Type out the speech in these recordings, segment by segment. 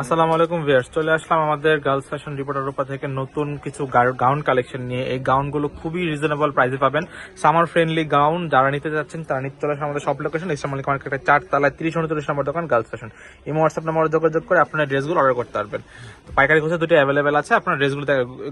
আসসালামু আলাইকুম ভিয়ার্স চলে আসলাম আমাদের গার্লস ফ্যাশন রিপোর্টার রূপা থেকে নতুন কিছু গাউন কালেকশন নিয়ে। এই গাউনগুলো খুবই রিজনেবল প্রাইসে পাবেন। সামার ফ্রেন্ডলি গাউন, যারা নিতে যাচ্ছেন তারা নিতে চলে আমাদের সব লোকেশন ইসলাম মালিক মার্কেটের চার তালায় তিরিশ উনত্রিশ নম্বর দোকান, গার্লস ফ্যাশন। এই হোয়াটসঅ্যাপ নম্বরে যোগাযোগ করে আপনার ড্রেসগুলো অর্ডার করতে পারবেন। পাইকারি খুঁজে দুটো অ্যাভেলেবেল আছে, আপনার ড্রেসগুলো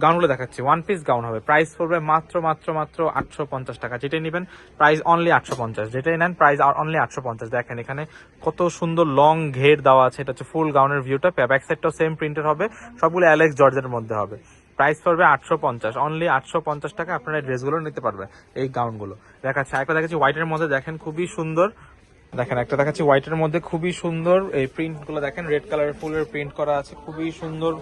গাউনগুলো দেখাচ্ছি। ওয়ান পিস গাউন হবে। প্রাইস পড়বে মাত্র মাত্র মাত্র আটশো পঞ্চাশ টাকা। যেটাই নেবেন প্রাইস অনলি আটশো পঞ্চাশ। যেটাই নেন প্রাইস অনলি আটশো পঞ্চাশ। দেখেন এখানে কত সুন্দর লং ঘের দেওয়া আছে। এটা হচ্ছে ফুল গাউনের ভিউটা ব্যাক সাইডটাও সেম প্রিন্টের হবে, সবগুলো অ্যালেক্স জর্জের মধ্যে হবে। প্রাইস পড়বে আটশো পঞ্চাশ অনলি আটশো পঞ্চাশ টাকা আপনারা ড্রেসগুলো নিতে পারবেন, এই গাউনগুলো দেখাচ্ছে একটা দেখাচ্ছি হোয়াইটের মধ্যে দেখেন, খুবই সুন্দর দেখেন, একটা দেখাচ্ছি হোয়াইটের মধ্যে খুবই সুন্দর এই প্রিন্টগুলো দেখেন রেড কালারের ফুলের প্রিন্ট করা আছে, খুবই সুন্দর,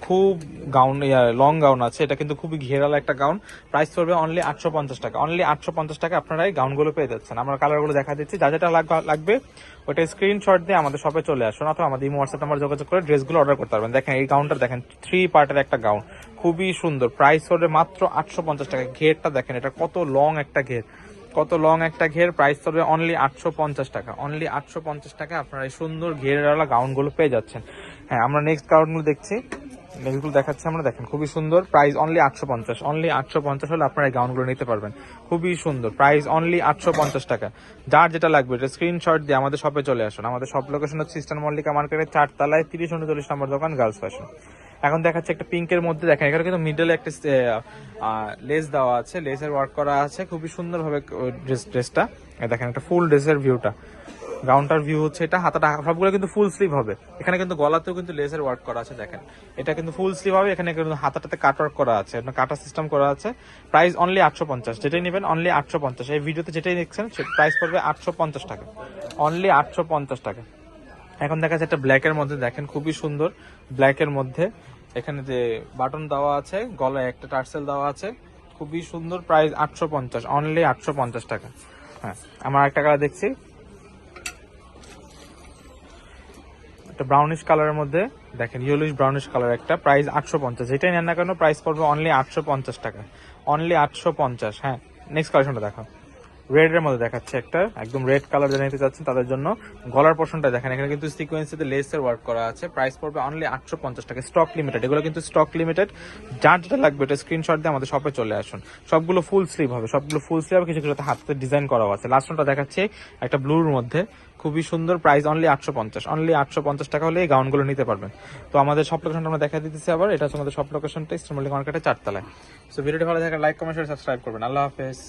খুব গাউন লং গাউন আছে, এটা কিন্তু খুবই ঘেরাল একটা গাউন প্রাইস পড়বে অনলি আটশো পঞ্চাশ টাকা অনলি আটশো পঞ্চাশ টাকা আপনারা এই গাউনগুলো পেয়ে যাচ্ছেন। আমরা কালারগুলো দেখা দিচ্ছি, যা যেটা লাগ- লাগবে ওটা স্ক্রিনশট দিয়ে আমাদের শপে চলে আসুন, অথবা আমাদের এই হোয়াটসঅ্যাপ নাম্বার যোগাযোগ করে ড্রেসগুলো অর্ডার করতে পারবেন। দেখেন, এই গাউনটা দেখেন থ্রি পার্টের একটা গাউন খুবই সুন্দর প্রাইস পড়বে মাত্র আটশো পঞ্চাশ টাকা, ঘেরটা দেখেন, এটা কত লং একটা ঘের। কত লং একটা ঘের? প্রাইস পড়বে অনলি আটশো পঞ্চাশ টাকা। অনলি আটশো পঞ্চাশ টাকা আপনারা এই সুন্দর ঘেরওয়ালা গাউনগুলো পেয়ে যাচ্ছেন। হ্যাঁ আমরা নেক্সট গাউনগুলো দেখছি। নেক্সটগুলো দেখাচ্ছি আমরা, দেখেন খুবই সুন্দর। প্রাইস অনলি আটশো পঞ্চাশ। অনলি আটশো পঞ্চাশ হলে আপনারা এই গাউনগুলো নিতে পারবেন। খুবই সুন্দর। প্রাইস অনলি আটশো পঞ্চাশ টাকা। যার যেটা লাগবে, এটা স্ক্রিনশট দিয়ে আমাদের শপে চলে আসুন। আমাদের সব লোকেশন হচ্ছে ইস্টার্ন মল্লিকা মার্কেটের চারতলায় তিরিশ উনচল্লিশ নম্বর দোকান গার্লস ফ্যাশন এখন দেখাচ্ছে একটা পিঙ্কের মধ্যে, দেখেন, এখানে কিন্তু মিডলে একটা লেস দেওয়া আছে লেসের ওয়ার্ক করা আছে, খুবই সুন্দরভাবে ড্রেস ড্রেসটা দেখেন, একটা ফুল ড্রেসের ভিউটা গাউনটার ভিউ হচ্ছে এটা, হাতাটা, সবগুলো কিন্তু ফুল স্লিভ হবে। এখানে কিন্তু গলাতেও কিন্তু লেসের ওয়ার্ক করা আছে, দেখেন। এটা কিন্তু ফুল স্লিভ হবে, এখানে কিন্তু হাতাটাতে কাট ওয়ার্ক করা আছে কাটা সিস্টেম করা আছে। প্রাইস অনলি আটশো পঞ্চাশ, যেটাই নেবেন অনলি আটশো পঞ্চাশ। এই ভিডিওতে যেটাই দেখছেন প্রাইস পড়বে আটশো পঞ্চাশ টাকা। অনলি আটশো পঞ্চাশ টাকা। এখন দেখা যাচ্ছে একটা ব্ল্যাকের মধ্যে দেখেন খুবই সুন্দর ব্ল্যাকের মধ্যে। এখানে যে বাটন দেওয়া আছে, গলায় একটা টার্সেল দেওয়া আছে, খুবই সুন্দর প্রাইস আটশো পঞ্চাশ অনলি আটশো পঞ্চাশ টাকা। হ্যাঁ আমার একটা কালার দেখছি। একটা ব্রাউনিশ কালারের মধ্যে, দেখেন ইয়েলোইশ ব্রাউনিশ কালার একটা প্রাইস আটশো পঞ্চাশ। যেটাই নেন না কেন প্রাইস পড়বে অনলি আটশো পঞ্চাশ টাকা। অনলি আটশো পঞ্চাশ হ্যাঁ নেক্সট কালেকশনটা দেখো রেড এর মধ্যে দেখাচ্ছে একটা। একদম রেড কালার নিতে চাচ্ছেন তাদের জন্য। গলার পোর্শনটা দেখেন, এখানে কিন্তু সিকোয়েন্সিতে লেসের ওয়ার্ক করা আছে। প্রাইস পড়বে অনলি আটশো পঞ্চাশ টাকা। স্টক লিমিটেড এগুলো কিন্তু স্টক লিমিটেড যার যেটা লাগবে এটা স্ক্রিনশট দিয়ে আমাদের শপে চলে আসুন। সবগুলো ফুল স্লিভ হবে। সবগুলো ফুল স্লিভ কিছু কিছুতে হাতে ডিজাইন করা আছে। লাস্ট ওনটা দেখাচ্ছে একটা ব্লুর মধ্যে। খুবই সুন্দর প্রাইস অনলি আটশো পঞ্চাশ। অনলি আটশো পঞ্চাশ টাকা হলে এই গাউনগুলো নিতে পারবেন। তো আমাদের সব লোকেশনটা আমরা দেখা দিতেছি আবার। এটা হচ্ছে আমাদের সব লোকেশনটা ইস্টার্ন মার্কেটের চারতলায়। সো ভিডিওটি ভালো থাকে লাইক কমেন্ট সাবস্ক্রাইব করবেন। আল্লাহ হাফেজ।